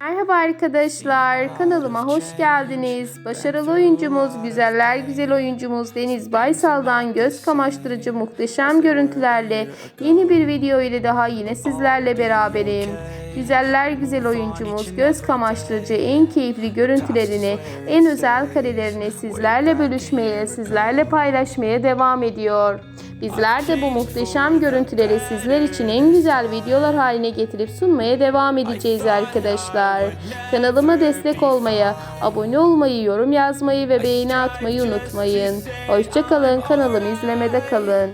Merhaba arkadaşlar, kanalıma hoş geldiniz. Başarılı oyuncumuz, güzeller güzel oyuncumuz Deniz Baysal'dan göz kamaştırıcı muhteşem görüntülerle yeni bir video ile daha yine sizlerle beraberim. Güzeller güzel oyuncumuz göz kamaştırıcı en keyifli görüntülerini, en özel karelerini sizlerle bölüşmeye, sizlerle paylaşmaya devam ediyor. Bizler de bu muhteşem görüntüleri sizler için en güzel videolar haline getirip sunmaya devam edeceğiz arkadaşlar. Kanalıma destek olmaya, abone olmayı, yorum yazmayı ve beğeni atmayı unutmayın. Hoşçakalın, kanalımı izlemede kalın.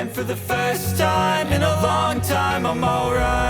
And for the first time in a long time, I'm alright.